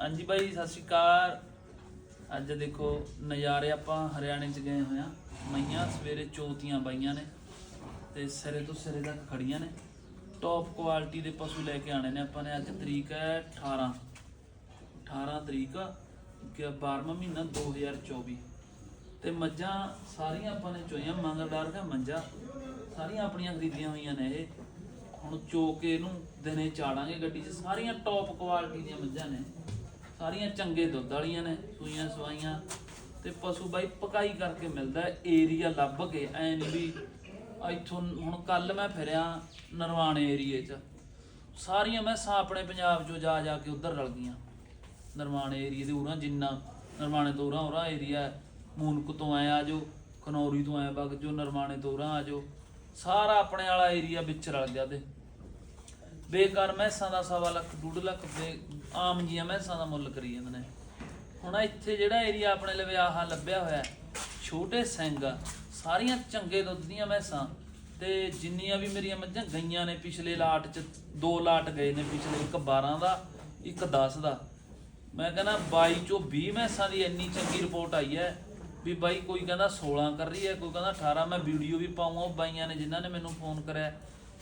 ਹਾਂਜੀ ਬਾਈ, ਸਤਿ ਸ਼੍ਰੀ ਅਕਾਲ। ਅੱਜ ਦੇਖੋ ਨਜ਼ਾਰੇ ਆਪਾਂ ਹਰਿਆਣੇ ਚ ਗਏ ਹੋਏ ਆ। ਮਈਆਂ ਸਵੇਰੇ ਚੋਤੀਆਂ ਬਾਈਆਂ ਨੇ ਤੇ ਸਿਰੇ ਤੋਂ ਸਿਰੇ ਤੱਕ ਖੜੀਆਂ ਨੇ। ਟੌਪ ਕੁਆਲਿਟੀ ਦੇ ਪਸ਼ੂ ਲੈ ਕੇ ਆਣੇ ਨੇ ਆਪਾਂ ਨੇ। ਅੱਜ ਤਰੀਕ ਹੈ 18 18 ਤਰੀਕ ਕਿ 12ਵਾਂ ਮਹੀਨਾ 2024 ਤੇ ਮੱਝਾਂ ਸਾਰੀਆਂ ਆਪਾਂ ਨੇ ਚੋਈਆਂ ਮੰਗਲਦਾਰ ਦਾ ਮੰਜਾ। ਸਾਰੀਆਂ ਆਪਣੀਆਂ ਖਰੀਦੀਆਂ ਹੋਈਆਂ ਨੇ ਇਹ। ਹੁਣ ਚੋ ਕੇ ਇਹਨੂੰ ਦਿਨੇ ਚਾੜਾਂਗੇ ਗੱਡੀ 'ਚ। ਸਾਰੀਆਂ ਟੌਪ ਕੁਆਲਿਟੀ ਦੀਆਂ ਮੱਝਾਂ ਨੇ। ਸਾਰੀਆਂ ਚੰਗੇ ਦੁੱਧ ਵਾਲੀਆਂ ਨੇ, ਸੂਈਆਂ ਸਵਾਈਆਂ। ਤੇ ਪਸ਼ੂ ਬਾਈ ਪਕਾਈ ਕਰਕੇ ਮਿਲਦਾ ਏਰੀਆ ਲੱਭ ਕੇ, ਐ ਨਹੀਂ ਵੀ ਇੱਥੋਂ ਹੁਣ ਕੱਲ ਮੈਂ ਫਿਰਿਆ ਨਰਵਾਣੇ ਏਰੀਏ 'ਚ। ਸਾਰੀਆਂ ਮੈਸਾਂ ਆਪਣੇ ਪੰਜਾਬ 'ਚੋਂ ਜਾ ਜਾ ਕੇ ਉਧਰ ਰਲ ਗਈਆਂ। ਨਰਵਾਣੇ ਏਰੀਏ ਦੇ ਉਰਾਂ ਜਿੰਨਾ ਨਰਮਾਣੇ ਤੋਂ ਉਰਾਂ ਉਰਾਂ ਏਰੀਆ ਮੂਨਕ ਤੋਂ ਆਏ ਆ ਜੋ ਖਨੌਰੀ ਤੋਂ ਆਏ ਬਗ ਜੋ ਨਰਮਾਣੇ ਤੋਂ ਉਰਾਂ ਆ ਜੋ ਸਾਰਾ ਆਪਣੇ ਵਾਲਾ ਏਰੀਆ ਵਿੱਚ ਰਲ ਗਿਆ ਤੇ। ਬੇਕਾਰ ਮੈਸਾਂ ਦਾ ਸਵਾ ਲੱਖ, ਡੂਢ ਲੱਖ ਬੇ ਆਮ ਜੀਆਂ ਮੈਸਾਂ ਦਾ ਮੁੱਲ ਕਰੀ ਜਾਂਦੇ ਨੇ। ਹੁਣ ਇੱਥੇ ਜਿਹੜਾ ਏਰੀਆ ਆਪਣੇ ਲਵੇ ਆਹ ਲੱਭਿਆ ਹੋਇਆ ਹੈ, ਛੋਟੇ ਸਿੰਘ ਆ, ਸਾਰੀਆਂ ਚੰਗੇ ਦੁੱਧ ਦੀਆਂ ਮੈਸਾਂ ਤੇ ਜਿੰਨੀਆਂ ਵੀ ਮੇਰੀਆਂ ਮੱਝਾਂ ਗਈਆਂ ਨੇ ਪਿਛਲੇ ਲਾਟ ਚ ਦੋ ਲਾਟ ਗਏ ਨੇ ਪਿਛਲੇ ਇੱਕ 12 ਦਾ ਇੱਕ 10 ਦਾ। ਮੈਂ ਕਹਿੰਦਾ 22 ਚੋਂ 20 ਮੈਸਾਂ ਦੀ ਇੰਨੀ ਚੰਗੀ ਰਿਪੋਰਟ ਆਈ ਹੈ ਵੀ ਬਾਈ ਕੋਈ ਕਹਿੰਦਾ 16 ਕਰ ਰਹੀ ਹੈ ਕੋਈ ਕਹਿੰਦਾ 18 ਮੈਂ ਵੀਡੀਓ ਵੀ ਪਾਉਂਗਾ ਉਹ ਬਾਈਆਂ ਨੇ ਜਿਨ੍ਹਾਂ ਨੇ ਮੈਨੂੰ ਫੋਨ ਕਰਿਆ।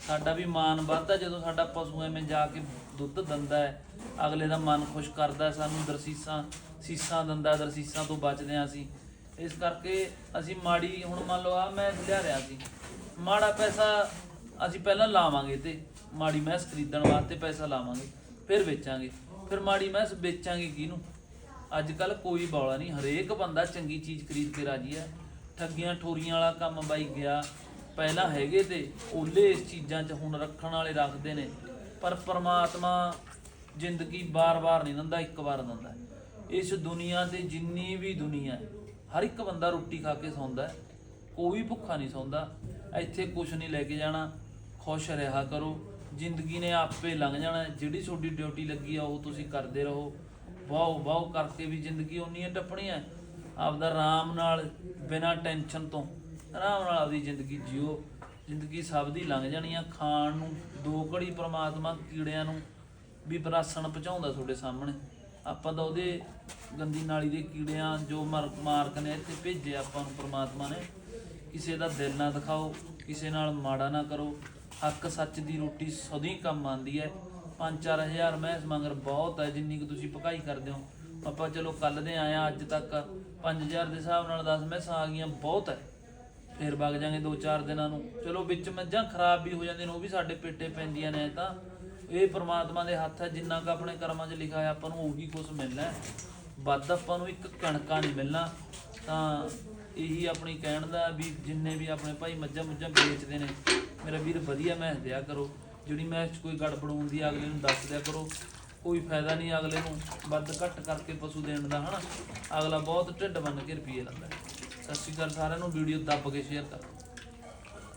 ਸਾਡਾ ਵੀ ਮਾਨ ਵੱਧਦਾ ਜਦੋਂ ਸਾਡਾ ਪਸ਼ੂ ਐਵੇਂ ਜਾ ਕੇ ਦੁੱਧ ਦਿੰਦਾ ਹੈ ਅਗਲੇ ਦਾ ਮਨ ਖੁਸ਼ ਕਰਦਾ ਹੈ, ਸਾਨੂੰ ਦਰਸੀਸਾਂ ਸੀਸਾਂ ਦਿੰਦਾ ਦਰਸੀਸਾਂ ਤੋਂ ਬਚਦੇ ਹਾਂ ਅਸੀਂ। ਇਸ ਕਰਕੇ ਅਸੀਂ ਮਾੜੀ ਹੁਣ ਮੰਨ ਲਓ ਆ ਮੈਂ ਲਿਆ ਰਿਆ ਸੀ। ਮਾੜਾ ਪੈਸਾ ਅਸੀਂ ਪਹਿਲਾਂ ਲਾਵਾਂਗੇ ਤੇ ਮਾੜੀ ਮੈਸ ਖਰੀਦਣ ਵਾਸਤੇ ਪੈਸਾ ਲਾਵਾਂਗੇ ਫਿਰ ਵੇਚਾਂਗੇ। ਫਿਰ ਮਾੜੀ ਮੈਸ ਵੇਚਾਂਗੇ ਕਿਹਨੂੰ? ਅੱਜ ਕੱਲ ਕੋਈ ਬੌਲਾ ਨਹੀਂ ਹਰੇਕ ਬੰਦਾ ਚੰਗੀ ਚੀਜ਼ ਖਰੀਦ ਕੇ ਰਾਜੀ ਹੈ। ਠੱਗੀਆਂ ਠੋਰੀਆਂ ਵਾਲਾ ਕੰਮ ਬਾਈ ਗਿਆ ਪਹਿਲਾਂ ਹੈਗੇ ਤੇ ਓਲੇ ਇਸ ਚੀਜ਼ਾਂ 'ਚ ਹੁਣ ਰੱਖਣ ਵਾਲੇ ਰੱਖਦੇ ਨੇ। ਪਰ ਪ੍ਰਮਾਤਮਾ ਜ਼ਿੰਦਗੀ ਬਾਰ-ਬਾਰ ਨਹੀਂ ਦਿੰਦਾ, ਇੱਕ ਵਾਰ ਦਿੰਦਾ। ਇਸ ਦੁਨੀਆ ਤੇ ਜਿੰਨੀ ਵੀ ਦੁਨੀਆ ਹੈ, ਹਰ ਇੱਕ ਬੰਦਾ ਰੋਟੀ ਖਾ ਕੇ ਸੌਂਦਾ ਹੈ, ਕੋਈ ਭੁੱਖਾ ਨਹੀਂ ਸੌਂਦਾ। ਇੱਥੇ ਕੁਝ ਨਹੀਂ ਲੈ ਕੇ ਜਾਣਾ, ਖੁਸ਼ ਰਿਹਾ ਕਰੋ। ਜ਼ਿੰਦਗੀ ਨੇ ਆਪੇ ਲੰਘ ਜਾਣਾ, ਜਿਹੜੀ ਤੁਹਾਡੀ ਡਿਊਟੀ ਲੱਗੀ ਆ, ਉਹ ਤੁਸੀਂ ਕਰਦੇ ਰਹੋ। ਵਾਓ ਵਾਓ ਕਰਕੇ ਵੀ ਜ਼ਿੰਦਗੀ ਉਨੀ ਹੀ ਟੱਪਣੀ ਹੈ। ਆਪਦਾ ਆਰਾਮ ਨਾਲ ਬਿਨਾਂ ਟੈਨਸ਼ਨ ਤੋਂ ਆਰਾਮ ਨਾਲ ਆਪਦੀ ਜ਼ਿੰਦਗੀ ਜਿਓ। ਜ਼ਿੰਦਗੀ ਸਭ ਦੀ ਲੰਘ ਜਾਣੀ ਆ। ਖਾਣ ਨੂੰ ਦੋ ਘੜੀ ਪ੍ਰਮਾਤਮਾ ਕੀੜਿਆਂ ਨੂੰ ਵੀ ਬਰਾਸਣ ਪਹੁੰਚਾਉਂਦਾ ਤੁਹਾਡੇ ਸਾਹਮਣੇ। ਆਪਾਂ ਤਾਂ ਉਹਦੇ ਗੰਦੀ ਨਾਲੀ ਦੇ ਕੀੜਿਆਂ ਜੋ ਮਰ- ਮਾਰਕ ਨੇ ਇੱਥੇ ਭੇਜੇ ਆਪਾਂ ਨੂੰ ਪ੍ਰਮਾਤਮਾ ਨੇ। ਕਿਸੇ ਦਾ ਦਿਲ ਨਾ ਦਿਖਾਓ, ਕਿਸੇ ਨਾਲ ਮਾੜਾ ਨਾ ਕਰੋ। ਹੱਕ ਸੱਚ ਦੀ ਰੋਟੀ ਸਦੀ ਕੰਮ ਆਉਂਦੀ ਹੈ 5-4000 ਮੈਸ ਮੰਗਰ ਬਹੁਤ ਹੈ ਜਿੰਨੀ ਕੁ ਤੁਸੀਂ ਪਕਾਈ ਕਰਦੇ ਹੋ। ਆਪਾਂ ਚਲੋ ਕੱਲ ਦੇ ਆਏ ਆ, ਅੱਜ ਤੱਕ 5000 ਦੇ ਹਿਸਾਬ ਨਾਲ 10 ਮੈਸਾਂ ਆ ਗਈਆਂ, ਬਹੁਤ ਹੈ ਫਿਰ ਵਗ ਜਾਾਂਗੇ 2-4 ਦਿਨਾਂ ਨੂੰ। ਚਲੋ ਵਿੱਚ ਮੱਝਾਂ ਖਰਾਬ ਵੀ ਹੋ ਜਾਂਦੀਆਂ ਨੇ, ਉਹ ਵੀ ਸਾਡੇ ਪੇਟੇ ਪੈਂਦੀਆਂ ਨੇ ਤਾਂ। ਇਹ ਪ੍ਰਮਾਤਮਾ ਦੇ ਹੱਥ ਹੈ, ਜਿੰਨਾ ਕੁ ਆਪਣੇ ਕਰਮਾਂ 'ਚ ਲਿਖਿਆ ਹੈ ਆਪਾਂ ਨੂੰ ਉਹੀ ਕੁਝ ਮਿਲਣਾ ਵੱਧ ਆਪਾਂ ਨੂੰ ਇੱਕ ਕਣਕਾ ਨਹੀਂ ਮਿਲਣਾ। ਤਾਂ ਇਹੀ ਆਪਣੀ ਕਹਿਣ ਦਾ ਵੀ ਜਿੰਨੇ ਵੀ ਆਪਣੇ ਭਾਈ ਮੱਝਾਂ ਮੁੱਝਾਂ ਵੇਚਦੇ ਨੇ, ਮੇਰਾ ਵੀਰ ਵਧੀਆ ਮੈਸ ਦਿਆ ਕਰੋ। ਜਿਹੜੀ ਮੈਸ 'ਚ ਕੋਈ ਗੜਬੜ ਹੁੰਦੀ ਆ ਅਗਲੇ ਨੂੰ ਦੱਸ ਦਿਆ ਕਰੋ। ਕੋਈ ਫਾਇਦਾ ਨਹੀਂ ਅਗਲੇ ਨੂੰ। ਵੱਧ ਘੱਟ ਕਰਕੇ ਪਸ਼ੂ ਦੇਣ ਦਾ, ਹਨਾ। ਅਗਲਾ ਬਹੁਤ ਢਿੱਡ ਬੰਨ ਕੇ ਰੁਪਏ ਲੈਂਦਾ। ਸਤਿ ਸ਼੍ਰੀ ਅਕਾਲ ਸਾਰਿਆਂ ਨੂੰ ਵੀਡੀਓ ਦੱਬ ਕੇ ਸ਼ੇਅਰ ਕਰੋ